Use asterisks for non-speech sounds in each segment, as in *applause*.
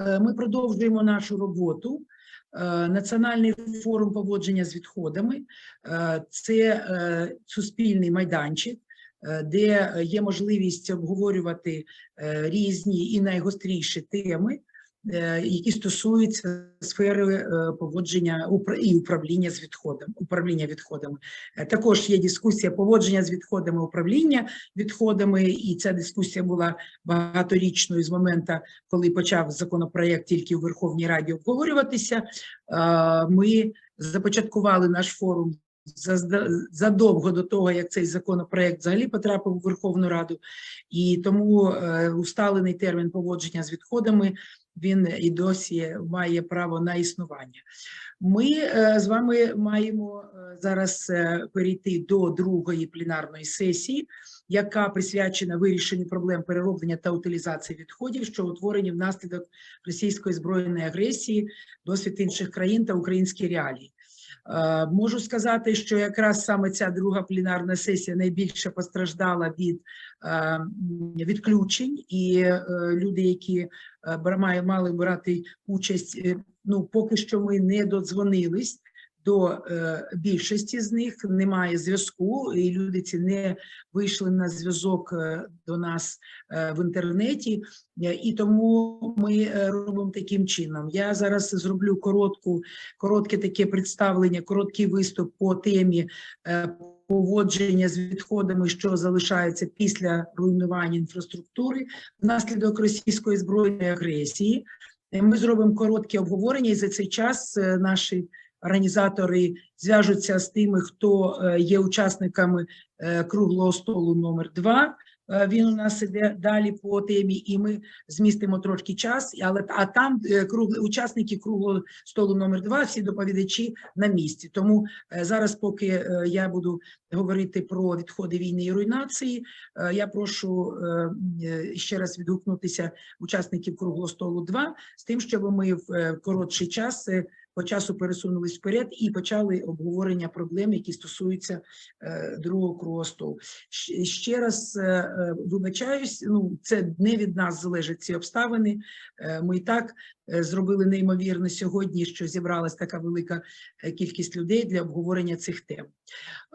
е, ми продовжуємо нашу роботу. Е, Національний форум поводження з відходами е, це суспільний майданчик, де є можливість обговорювати різні і найгостріші теми, які стосуються сфери е, поводження і управління з відходами. Управління відходами. Е, Також є дискусія поводження з відходами, управління відходами, і ця дискусія була багаторічною з моменту, коли почав законопроект тільки у Верховній Раді обговорюватися. Е, Ми започаткували наш форум задовго до того, як цей законопроект взагалі потрапив у Верховну Раду, і тому е, усталений термін поводження з відходами він і досі має право на існування. Ми е, з вами маємо е, зараз е, перейти до другої пленарної сесії, яка присвячена вирішенню проблем перероблення та утилізації відходів, що утворені внаслідок російської збройної агресії, досвід інших країн та українські реалії. Е, Можу сказати, що якраз саме ця друга пленарна сесія найбільше постраждала від е, відключень, і е, люди, які мали брати участь, ну поки що ми не додзвонились. До е, більшості з них немає зв'язку, і люди ці не вийшли на зв'язок е, до нас е, в інтернеті, і тому ми робимо таким чином. Я зараз зроблю коротку, коротке таке представлення, короткий виступ по темі поводження з відходами, що залишаються після руйнування інфраструктури внаслідок російської збройної агресії. Ми зробимо коротке обговорення, і за цей час наші організатори зв'яжуться з тими, хто е, є учасниками е, круглого столу номер 2 Він у нас іде далі по темі, і ми змістимо трошки час. Але а там е, кругли учасники круглого столу номер 2 всі доповідачі на місці. Тому е, зараз, поки е, я буду говорити про відходи війни і руйнації, е, я прошу е, е, ще раз відгукнутися учасників круглого столу 2 з тим, щоб ми в е, коротший час е, по часу пересунулись вперед і почали обговорення проблем, які стосуються е, другого кросту. Ще раз е, е, вибачаюсь, ну це не від нас залежать ці обставини. Ми і так зробили неймовірно сьогодні, що зібралась така велика е, кількість людей для обговорення цих тем.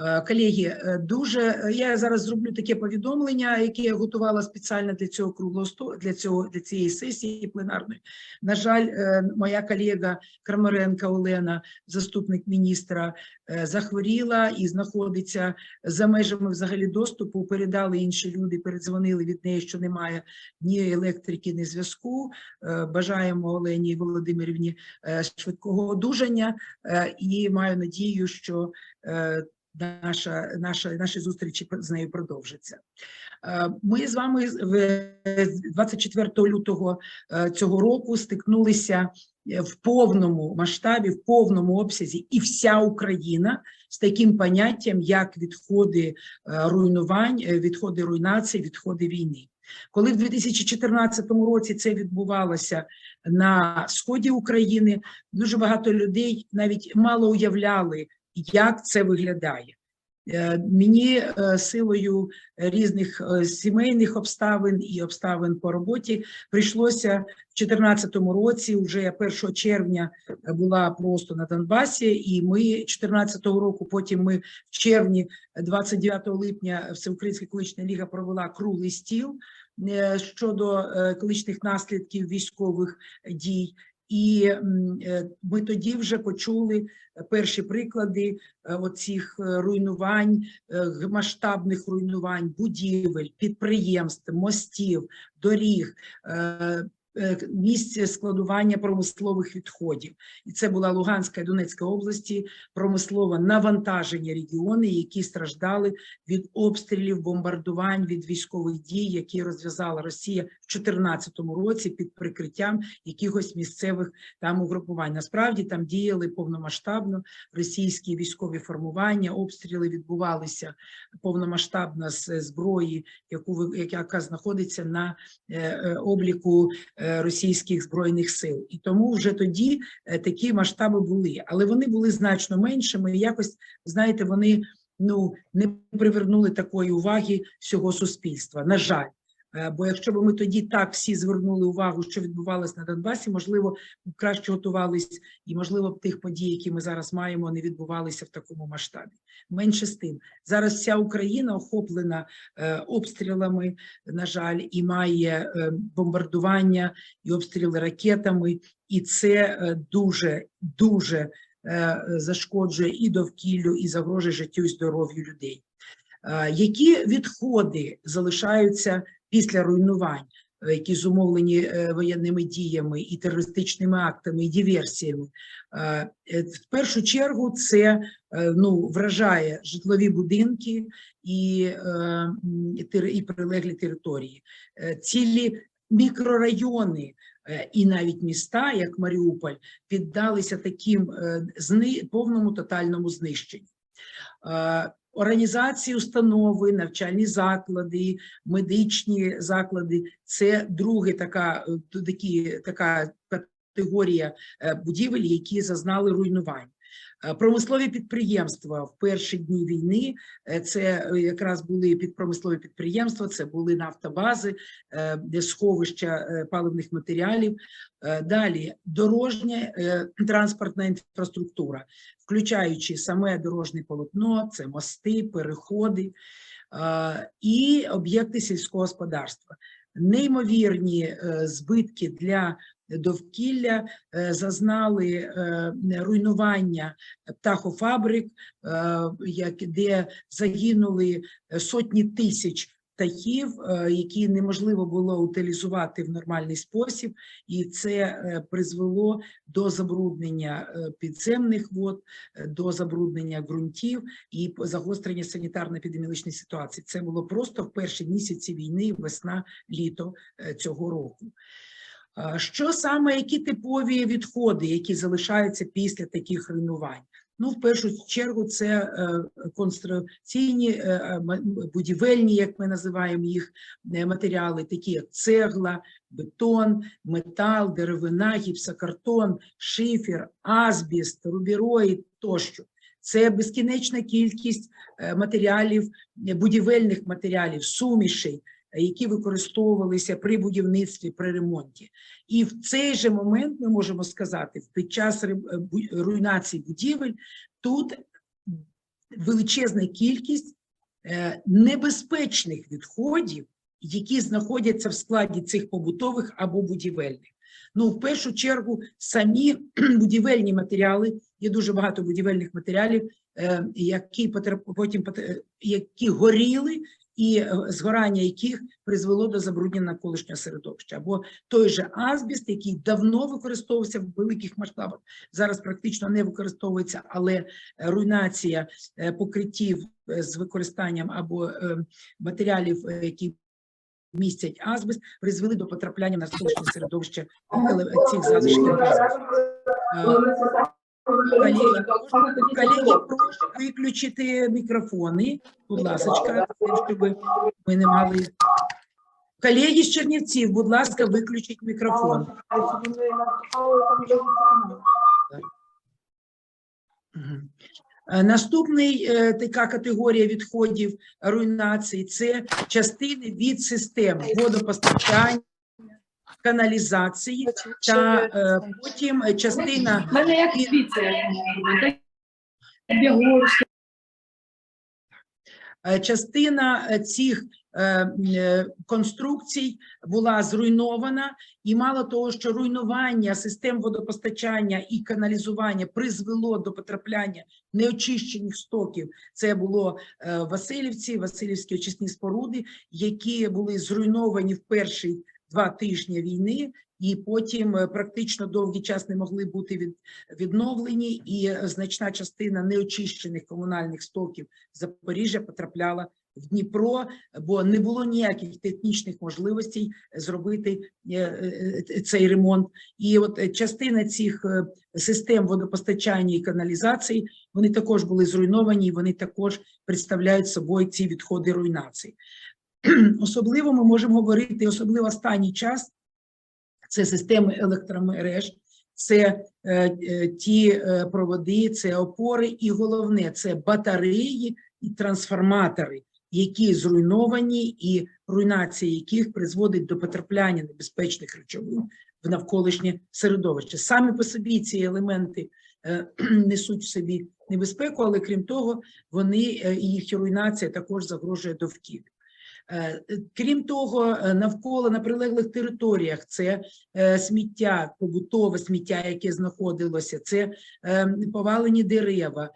Е, Колеги, е, дуже е, я зараз зроблю таке повідомлення, яке я готувала спеціально для цього круглого столу, для цього для цієї сесії пленарної. На жаль, е, моя колега Крамаренка Олена, заступник міністра, е, захворіла і знаходиться за межами взагалі доступу. Передали інші люди, передзвонили від неї, що немає ні електрики, ні зв'язку. Е, Бажаємо Олені Володимирівні е, швидкого одужання е, і маю надію, що е, наша, наша, наші зустрічі з нею продовжаться. Ми з вами з- в- з 24 лютого цього року стикнулися в повному масштабі, в повному обсязі, і вся Україна з таким поняттям, як відходи руйнувань, відходи руйнації, відходи війни. Коли в 2014 році це відбувалося на сході України, дуже багато людей навіть мало уявляли, як це виглядає. Е, Мені е, силою різних е, сімейних обставин і обставин по роботі прийшлося в 2014 році, вже 1 червня була просто на Донбасі, і ми 2014 року, потім ми в червні, е, 29 липня, Всеукраїнська екологічна ліга провела круглий стіл щодо е, екологічних наслідків військових дій. І е, ми тоді вже почули перші приклади е, оцих руйнувань, масштабних руйнувань будівель, підприємств, мостів, доріг, е, е, складування промислових відходів. І це була Луганська і Донецька області, промислове навантаження регіони, які страждали від обстрілів, бомбардувань, від військових дій, які розв'язала Росія в 2014 році під прикриттям якихось місцевих там угрупувань. Насправді там діяли повномасштабно російські військові формування, обстріли відбувалися повномасштабно з зброї, яку яка знаходиться на е, е, обліку російських збройних сил. І тому вже тоді е, такі масштаби були, але вони були значно меншими. І якось знаєте, вони ну не привернули такої уваги всього суспільства. На жаль. Е, Бо якщо б ми тоді так всі звернули увагу, що відбувалося на Донбасі, можливо, краще готувались, і можливо б тих подій, які ми зараз маємо, не відбувалися в такому масштабі. Менше з тим, зараз вся Україна охоплена е, обстрілами, на жаль, і має е, бомбардування і обстріли ракетами, і це дуже дуже зашкоджує і довкіллю, і загрожує життю і здоров'ю людей. Які відходи залишаються після руйнувань, е, які зумовлені е, воєнними діями і терористичними актами, і диверсіями? Е, В першу чергу це ну, вражає житлові будинки і, і прилеглі території, цілі мікрорайони і навіть міста, як Маріуполь, піддалися таким повному тотальному знищенню. Організації, установи, навчальні заклади, медичні заклади це друга така, е, такі, така категорія е, будівель, які зазнали руйнувань. Е, Промислові підприємства в перші дні війни е, це е, якраз були підпромислові підприємства, це були нафтобази, сховища паливних матеріалів. Далі дорожня транспортна інфраструктура, включаючи саме дорожнє полотно, це мости, переходи і об'єкти сільського господарства. Неймовірні збитки для довкілля е, зазнали е, руйнування птахофабрик, е, де загинули сотні тисяч птахів, які неможливо було утилізувати в нормальний спосіб, і це призвело до забруднення підземних вод, до забруднення ґрунтів і загострення санітарно-епідеміологічної ситуації. Це було просто в перші місяці війни, весна, літо цього року. А Що саме, які типові відходи, які залишаються після таких руйнувань? Ну, в першу чергу, це е, конструкційні, е, е, будівельні, як ми називаємо їх, е, матеріали, такі як цегла, бетон, метал, деревина, гіпсокартон, шифер, азбіст, рубіроїд тощо. Це безкінечна кількість е, матеріалів, е, будівельних матеріалів, сумішей, е, які використовувалися при будівництві, при ремонті. І в цей же момент ми можемо сказати, під час е, руйнації будівель тут величезна кількість е, небезпечних відходів, які знаходяться в складі цих побутових або будівельних. Ну, в першу чергу, самі *clears throat* будівельні матеріали, є дуже багато будівельних матеріалів, е, які потім пот- які горіли, і е, згорання яких призвело до забруднення навколишнього середовища. Або той же азбіст, який давно використовувався в великих масштабах, зараз практично не використовується, але е, руйнація е, покриттів з використанням або матеріалів, які містять азбест, призвели до потрапляння в навколишнє середовище цих залишків Колеги, колеги, прошу виключити мікрофони, будь ласка, щоб ми не мали. Колеги з Чернівців, будь ласка, виключіть мікрофон. Е, Наступний е, така категорія відходів руйнації це частини від систем водопостачання, каналізації та е, потім частина мене як. Е, Частина е, цих конструкцій була зруйнована, і мало того, що руйнування систем водопостачання і каналізування призвело до потрапляння неочищених стоків. Це було Васильівці, Васильівські очисні споруди, які були зруйновані в перші два тижні війни. І потім е, практично довгий час не могли бути від, відновлені, і значна частина неочищених комунальних стоків Запоріжжя потрапляла в Дніпро, бо не було ніяких технічних можливостей зробити е, е, цей ремонт. І от частина цих систем водопостачання і каналізації вони також були зруйновані, вони також представляють собою ці відходи руйнації. *clears throat* Особливо ми можемо говорити, особливо останній час, це системи електромереж, це е, е, ті е, проводи, це опори, і головне це батареї і трансформатори, які зруйновані, і руйнація яких призводить до потрапляння небезпечних речовин в навколишнє середовище. Самі по собі ці елементи е, *clears throat* несуть в собі небезпеку, але крім того, вони е, їх руйнація також загрожує довкіллю. Е, Крім того, е, навколо на прилеглих територіях це е, сміття, побутове сміття, яке знаходилося, це повалені дерева,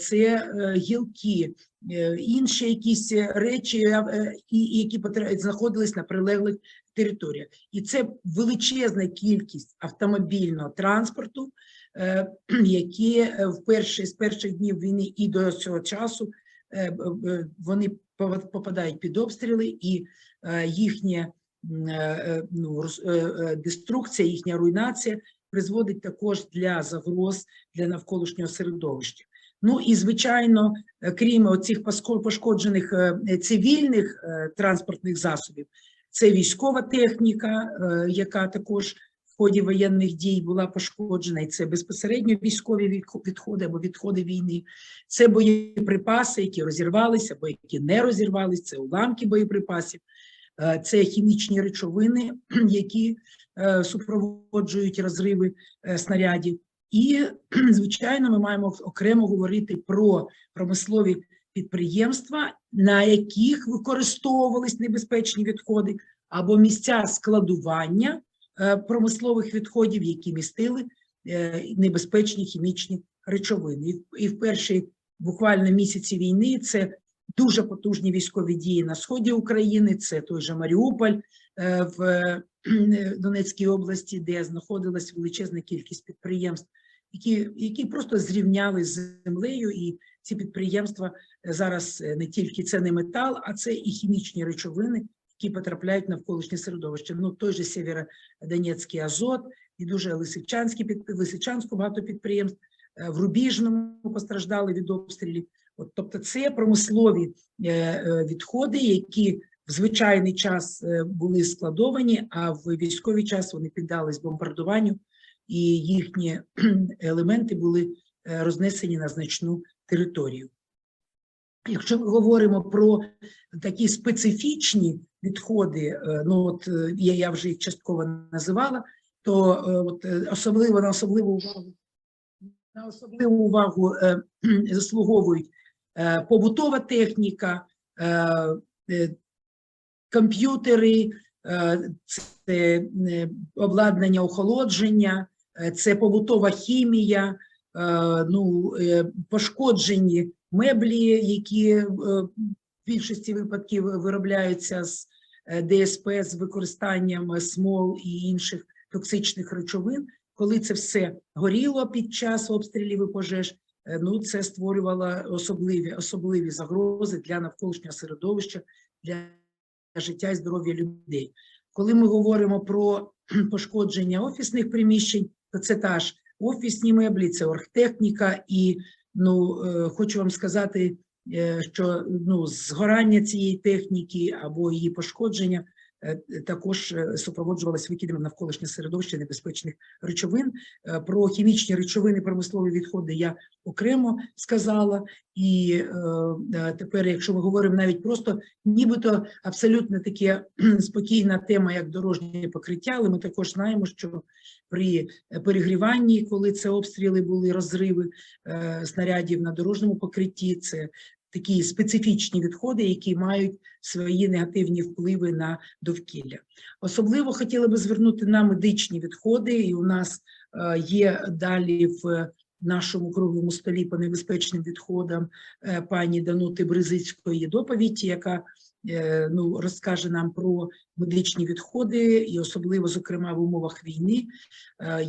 це гілки, інші якісь речі, які знаходились на прилеглих територіях. І це величезна кількість автомобільного транспорту, *clears throat* які в перші, з перших днів війни і до цього часу вони попадають під обстріли, і е, їхня е, е, ну, деструкція, їхня руйнація призводить також для загроз для навколишнього середовища. Ну і звичайно, крім оцих пошкоджених цивільних транспортних засобів, це військова техніка, яка також в ході воєнних дій була пошкоджена, і це безпосередньо військові відходи або відходи війни. Це боєприпаси, які розірвалися, або які не розірвалися, це уламки боєприпасів, е, це хімічні речовини, *clears throat* які е, супроводжують розриви е, снарядів. І, звичайно, ми маємо окремо говорити про промислові підприємства, на яких використовувались небезпечні відходи, або місця складування промислових відходів, які містили е, небезпечні хімічні речовини. І, в- перші буквально місяці війни це дуже потужні військові дії на сході України, це той же Маріуполь е, в е, Донецькій області, де знаходилась величезна кількість підприємств, які, які просто зрівняли з землею, і ці підприємства е, зараз е, не тільки це не метал, а це і хімічні речовини, які потрапляють навколишнє середовище. Ну, той же Сєвєродонецький Азот, і дуже Лисичанський під Лисичанську багато підприємств е, в Рубіжному постраждали від обстрілів. От, тобто, це промислові е, е, відходи, які в звичайний час були складовані, а в військовий час вони піддались бомбардуванню, і їхні елементи були рознесені на значну територію. Якщо ми говоримо про такі специфічні відходи, е, ну от е, я, я вже їх частково називала, то е, от особливо на особливу увагу на особливу увагу е, заслуговують е, побутова техніка, е, комп'ютери, е, це обладнання охолодження, е, це побутова хімія, е, ну, е, пошкоджені меблі, які е, в більшості випадків виробляються з ДСП з використанням смол і інших токсичних речовин. Коли це все горіло під час обстрілів і пожеж, е, ну це створювало особливі, особливі загрози для навколишнього середовища, для життя і здоров'я людей. Коли ми говоримо про *clears throat* пошкодження офісних приміщень, то це та ж офісні меблі, це оргтехніка, і ну е, хочу вам сказати, е, що ну згорання цієї техніки або її пошкодження е, також е, викидами навколишнє середовище небезпечних речовин. Е, Про хімічні речовини, промислові відходи я окремо сказала. І е, е, тепер, якщо ми говоримо навіть просто, нібито абсолютно таке спокійна тема, як дорожнє покриття, але ми також знаємо, що при е, перегріванні, коли це обстріли були розриви е, снарядів на дорожньому покритті, це такі специфічні відходи, які мають свої негативні впливи на довкілля. Особливо хотіла би звернути на медичні відходи, і у нас е, є далі в нашому круглому столі по небезпечним відходам е, пані Данути Бризицької доповідь, яка е, ну, розкаже нам про медичні відходи, і особливо, зокрема, в умовах війни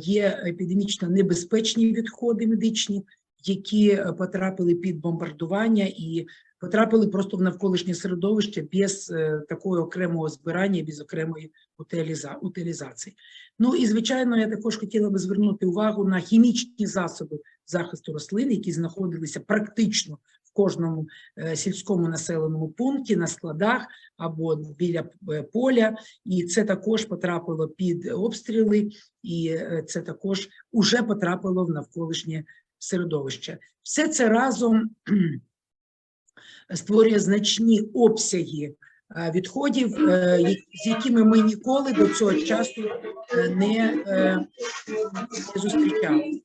є епідемічно небезпечні відходи медичні, які е, потрапили під бомбардування і потрапили просто в навколишнє середовище без е, такого окремого збирання, без окремої утиліза- утилізації. Ну і звичайно, я також хотіла би звернути увагу на хімічні засоби захисту рослин, які знаходилися практично в кожному е, сільському населеному пункті, на складах або біля поля, і це також потрапило під обстріли, і це також уже потрапило в навколишнє середовище. Все це разом створює значні обсяги е, відходів, е, з якими ми ніколи до цього часу е, не, не зустрічалися.